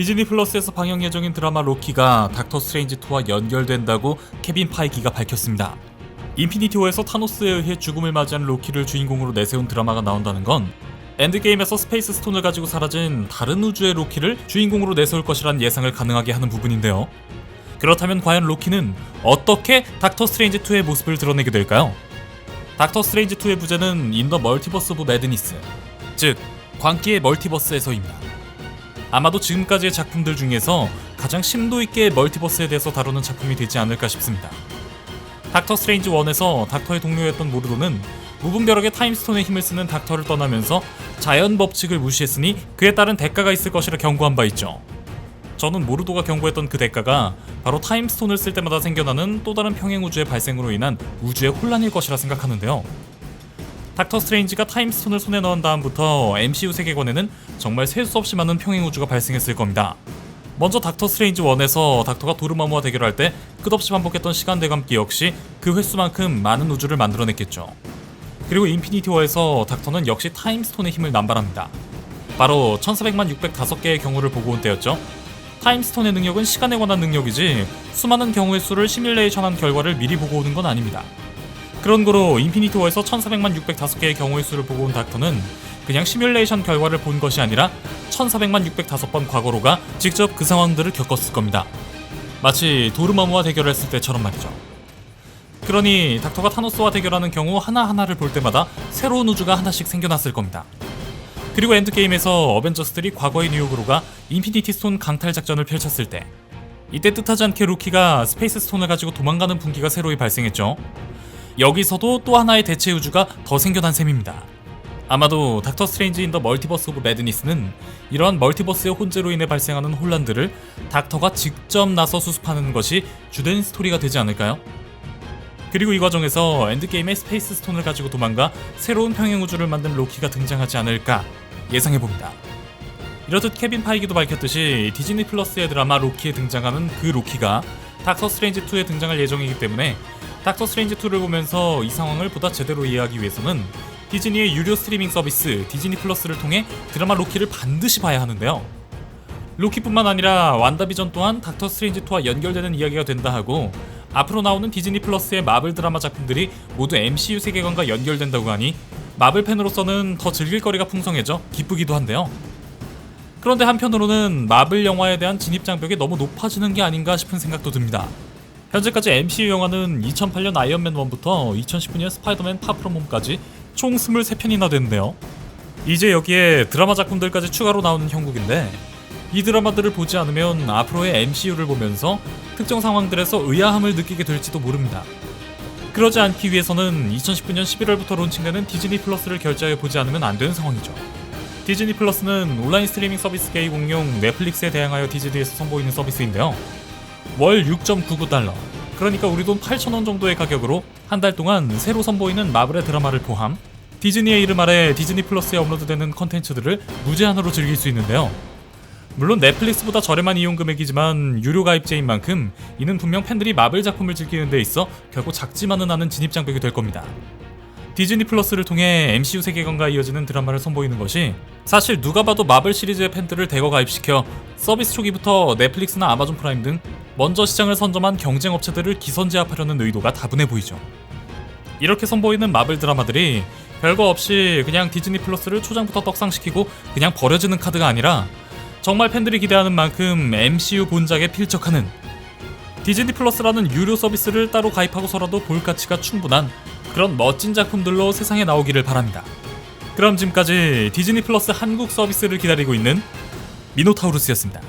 디즈니 플러스에서 방영 예정인 드라마 로키가 닥터 스트레인지 2와 연결된다고 케빈 파이기가 밝혔습니다. 인피니티 워에서 타노스에 의해 죽음을 맞이한 로키를 주인공으로 내세운 드라마가 나온다는 건 엔드게임에서 스페이스 스톤을 가지고 사라진 다른 우주의 로키를 주인공으로 내세울 것이란 예상을 가능하게 하는 부분인데요. 그렇다면 과연 로키는 어떻게 닥터 스트레인지 2의 모습을 드러내게 될까요? 닥터 스트레인지 2의 부제는 인더 멀티버스 오브 매드니스, 즉 광기의 멀티버스에서입니다. 아마도 지금까지의 작품들 중에서 가장 심도 있게 멀티버스에 대해서 다루는 작품이 되지 않을까 싶습니다. 닥터 스트레인지 1에서 닥터의 동료였던 모르도는 무분별하게 타임스톤의 힘을 쓰는 닥터를 떠나면서 자연 법칙을 무시했으니 그에 따른 대가가 있을 것이라 경고한 바 있죠. 저는 모르도가 경고했던 그 대가가 바로 타임스톤을 쓸 때마다 생겨나는 또 다른 평행 우주의 발생으로 인한 우주의 혼란일 것이라 생각하는데요. 닥터 스트레인지가 타임스톤을 손에 넣은 다음부터 MCU 세계관에는 정말 셀 수 없이 많은 평행 우주가 발생했을 겁니다. 먼저 닥터 스트레인지 1에서 닥터가 도르마무와 대결할 때 끝없이 반복했던 시간 대감기 역시 그 횟수만큼 많은 우주를 만들어냈겠죠. 그리고 인피니티 워에서 닥터는 역시 타임스톤의 힘을 남발합니다. 바로 1400만 605개의 경우를 보고 온 때였죠. 타임스톤의 능력은 시간에 관한 능력이지 수많은 경우의 수를 시뮬레이션한 결과를 미리 보고 오는 건 아닙니다. 그런 거로 인피니티 워에서 1400만 605개의 경우의 수를 보고 온 닥터는 그냥 시뮬레이션 결과를 본 것이 아니라 1400만 605번 과거로가 직접 그 상황들을 겪었을 겁니다. 마치 도르마무와 대결했을 때처럼 말이죠. 그러니 닥터가 타노스와 대결하는 경우 하나하나를 볼 때마다 새로운 우주가 하나씩 생겨났을 겁니다. 그리고 엔드게임에서 어벤져스들이 과거의 뉴욕으로가 인피니티 스톤 강탈 작전을 펼쳤을 때 이때 뜻하지 않게 루키가 스페이스 스톤을 가지고 도망가는 분기가 새로이 발생했죠. 여기서도 또 하나의 대체 우주가 더 생겨난 셈입니다. 아마도 닥터 스트레인지 인 더 멀티버스 오브 매드니스는 이러한 멀티버스의 혼재로 인해 발생하는 혼란들을 닥터가 직접 나서 수습하는 것이 주된 스토리가 되지 않을까요? 그리고 이 과정에서 엔드게임의 스페이스 스톤을 가지고 도망가 새로운 평행 우주를 만든 로키가 등장하지 않을까 예상해 봅니다. 이렇듯 케빈 파이기도 밝혔듯이 디즈니 플러스의 드라마 로키에 등장하는 그 로키가 닥터 스트레인지 2에 등장할 예정이기 때문에 닥터 스트레인지 2를 보면서 이 상황을 보다 제대로 이해하기 위해서는 디즈니의 유료 스트리밍 서비스 디즈니 플러스를 통해 드라마 로키를 반드시 봐야 하는데요. 로키뿐만 아니라 완다비전 또한 닥터 스트레인지 2와 연결되는 이야기가 된다 하고 앞으로 나오는 디즈니 플러스의 마블 드라마 작품들이 모두 MCU 세계관과 연결된다고 하니 마블 팬으로서는 더 즐길 거리가 풍성해져 기쁘기도 한데요. 그런데 한편으로는 마블 영화에 대한 진입 장벽이 너무 높아지는 게 아닌가 싶은 생각도 듭니다. 현재까지 MCU 영화는 2008년 아이언맨 1부터 2019년 스파이더맨 파프롬홈까지 총 23편이나 됐는데요. 이제 여기에 드라마 작품들까지 추가로 나오는 형국인데 이 드라마들을 보지 않으면 앞으로의 MCU를 보면서 특정 상황들에서 의아함을 느끼게 될지도 모릅니다. 그러지 않기 위해서는 2019년 11월부터 론칭되는 디즈니 플러스를 결제해 보지 않으면 안 되는 상황이죠. 디즈니 플러스는 온라인 스트리밍 서비스 게이 공용 넷플릭스에 대항하여 디즈니에서 선보이는 서비스인데요. 월 6.99달러. 그러니까 우리 돈 8,000원 정도의 가격으로 한 달 동안 새로 선보이는 마블의 드라마를 포함 디즈니의 이름 아래 디즈니 플러스에 업로드되는 컨텐츠들을 무제한으로 즐길 수 있는데요. 물론 넷플릭스보다 저렴한 이용 금액이지만 유료 가입제인 만큼 이는 분명 팬들이 마블 작품을 즐기는 데 있어 결국 작지만은 않은 진입 장벽이 될 겁니다. 디즈니 플러스를 통해 MCU 세계관과 이어지는 드라마를 선보이는 것이 사실 누가 봐도 마블 시리즈의 팬들을 대거 가입시켜 서비스 초기부터 넷플릭스나 아마존 프라임 등 먼저 시장을 선점한 경쟁 업체들을 기선제압하려는 의도가 다분해 보이죠. 이렇게 선보이는 마블 드라마들이 별거 없이 그냥 디즈니 플러스를 초장부터 떡상시키고 그냥 버려지는 카드가 아니라 정말 팬들이 기대하는 만큼 MCU 본작에 필적하는 디즈니 플러스라는 유료 서비스를 따로 가입하고서라도 볼 가치가 충분한 그런 멋진 작품들로 세상에 나오기를 바랍니다. 그럼 지금까지 디즈니 플러스 한국 서비스를 기다리고 있는 미노타우루스였습니다.